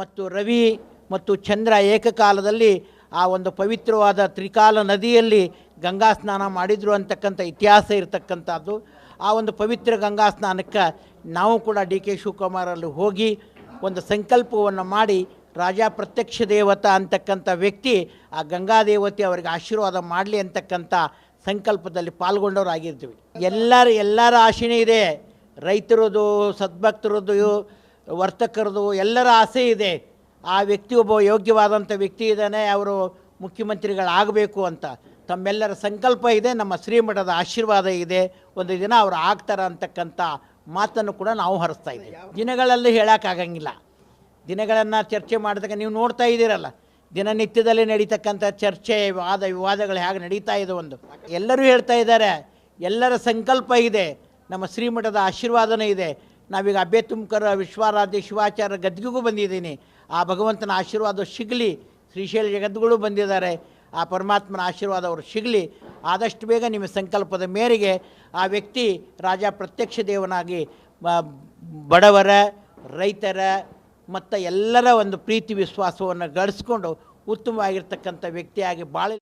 ಮತ್ತು ರವಿ ಮತ್ತು ಚಂದ್ರ ಏಕಕಾಲದಲ್ಲಿ ಆ ಒಂದು ಪವಿತ್ರವಾದ ತ್ರಿಕಾಲ ನದಿಯಲ್ಲಿ ಗಂಗಾ ಸ್ನಾನ ಮಾಡಿದರು ಅಂತಕ್ಕಂಥ ಇತಿಹಾಸ ಇರತಕ್ಕಂಥದ್ದು. ಆ ಒಂದು ಪವಿತ್ರ ಗಂಗಾ ಸ್ನಾನಕ್ಕೆ ನಾವು ಕೂಡ ಡಿ ಕೆ ಶಿವಕುಮಾರಲ್ಲಿ ಹೋಗಿ ಒಂದು ಸಂಕಲ್ಪವನ್ನು ಮಾಡಿ ರಾಜ ಪ್ರತ್ಯಕ್ಷ ದೇವತ ಅಂತಕ್ಕಂಥ ವ್ಯಕ್ತಿ ಆ ಗಂಗಾ ದೇವತೆ ಅವರಿಗೆ ಆಶೀರ್ವಾದ ಮಾಡಲಿ ಅಂತಕ್ಕಂಥ ಸಂಕಲ್ಪದಲ್ಲಿ ಪಾಲ್ಗೊಂಡವರಾಗಿರ್ತೀವಿ ಎಲ್ಲರ ಎಲ್ಲರ ಆಶೆನೇ ಇದೆ. ರೈತರದು ಸದ್ಭಕ್ತರದು ವರ್ತಕರದು ಎಲ್ಲರ ಆಸೆ ಇದೆ. ಆ ವ್ಯಕ್ತಿ ಒಬ್ಬ ಯೋಗ್ಯವಾದಂಥ ವ್ಯಕ್ತಿ ಇದ್ದಾನೆ, ಅವರು ಮುಖ್ಯಮಂತ್ರಿಗಳಾಗಬೇಕು ಅಂತ. ತಮ್ಮೆಲ್ಲರ ಸಂಕಲ್ಪ ಇದೆ, ನಮ್ಮ ಶ್ರೀಮಠದ ಆಶೀರ್ವಾದ ಇದೆ. ಒಂದು ದಿನ ಅವರು ಆಗ್ತಾರ ಅಂತಕ್ಕಂಥ ಮಾತನ್ನು ಕೂಡ ನಾವು ಹರಿಸ್ತಾ ಇದ್ದೀವಿ. ದಿನಗಳಲ್ಲಿ ಹೇಳೋಕ್ಕಾಗಂಗಿಲ್ಲ ದಿನಗಳನ್ನು ಚರ್ಚೆ ಮಾಡಿದಾಗ ನೀವು ನೋಡ್ತಾ ಇದ್ದೀರಲ್ಲ, ದಿನನಿತ್ಯದಲ್ಲಿ ನಡೀತಕ್ಕಂಥ ಚರ್ಚೆ, ವಾದ ವಿವಾದಗಳು ಹೇಗೆ ನಡೀತಾ ಇದೆ ಒಂದು. ಎಲ್ಲರೂ ಹೇಳ್ತಾ ಇದ್ದಾರೆ, ಎಲ್ಲರ ಸಂಕಲ್ಪ ಇದೆ, ನಮ್ಮ ಶ್ರೀಮಠದ ಆಶೀರ್ವಾದನೂ ಇದೆ. ನಾವೀಗ ಅಬ್ಬೆ ತುಮಕರ ವಿಶ್ವಾರಾಧ್ಯ, ಶಿವಾಚಾರ್ಯ ಗದ್ದಿಗೂ ಬಂದಿದ್ದೀನಿ. ಆ ಭಗವಂತನ ಆಶೀರ್ವಾದ ಸಿಗಲಿ. ಶ್ರೀಶೈಲ ಜಗದ್ಗಳು ಬಂದಿದ್ದಾರೆ. ಆ ಪರಮಾತ್ಮನ ಆಶೀರ್ವಾದ ಅವರು ಸಿಗಲಿ. ಆದಷ್ಟು ಬೇಗ ನಿಮ್ಮ ಸಂಕಲ್ಪದ ಮೇರೆಗೆ ಆ ವ್ಯಕ್ತಿ ರಾಜ ಪ್ರತ್ಯಕ್ಷ ದೇವನಾಗಿ ಬಡವರ, ರೈತರ, ಮತ್ತು ಎಲ್ಲರ ಒಂದು ಪ್ರೀತಿ, ವಿಶ್ವಾಸವನ್ನು ಗಳಿಸ್ಕೊಂಡು ಉತ್ತಮವಾಗಿರ್ತಕ್ಕಂಥ ವ್ಯಕ್ತಿಯಾಗಿ ಬಾಳ